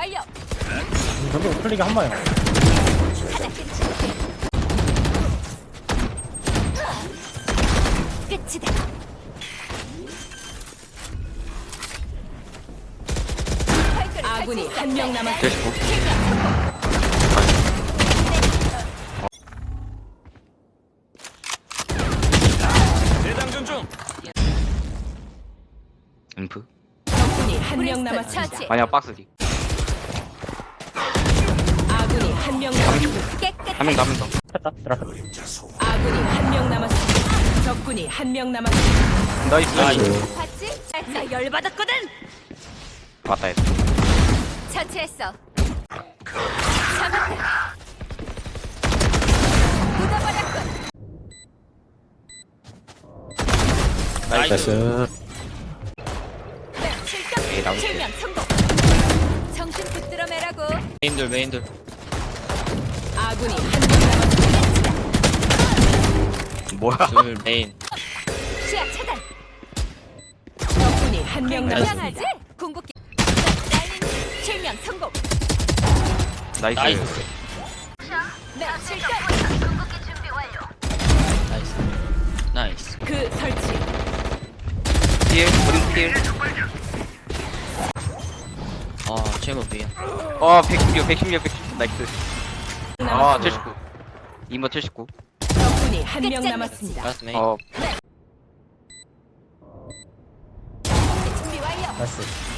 완료. 저도 클릭이 한 방이야. 끝이. 끝이다. 아군이 한 명 남았습니다. 대시고 대장전 중. 인프 적군이 한명 브리스톤 남았습니다. 처치. 만약 박스 뒤 한명 남은 더 했다. 들어갔다. 아군이 한 명 남았습니다. 적군이 한 명 남았습니다. 나이스 나이스 봤지? 나 열받았거든. 맞다 했어 처치했어. 잡았다. 묻어버렸군. 나이스. 에이, 나오지. 실명 성공. 정신 붙들어 매라고. 메인들 메인들. 아군이 한명 남았습니다. 뭐야 둘 메인. 시야 차단. 적군이 한명 이상하지? 남았습니다. 궁극기. 날린 실명 성공. 나이스 나이스. 네, 실격. 나이스. 나이스. 그 설치. 필 우린 필아 제목 위에. 어, 116, 116, 116, 나이스. 아, 남았습니다. 79. 이모 79. 적군이 한 명 끝장냈지. 남았습니다. 라스트 메인. 어, 준비 완료. 나이스.